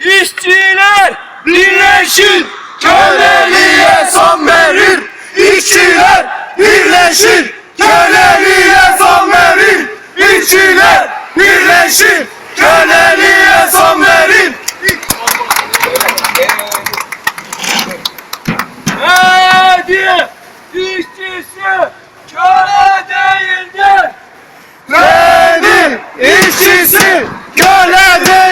İşçiler birleşir, köleliğe son verir. İşçiler birleşir, köleliğe son verir. İşçiler birleşir, köleliğe son verir. Hadi işçisi köle değildir. Benim işçisi köle değildir.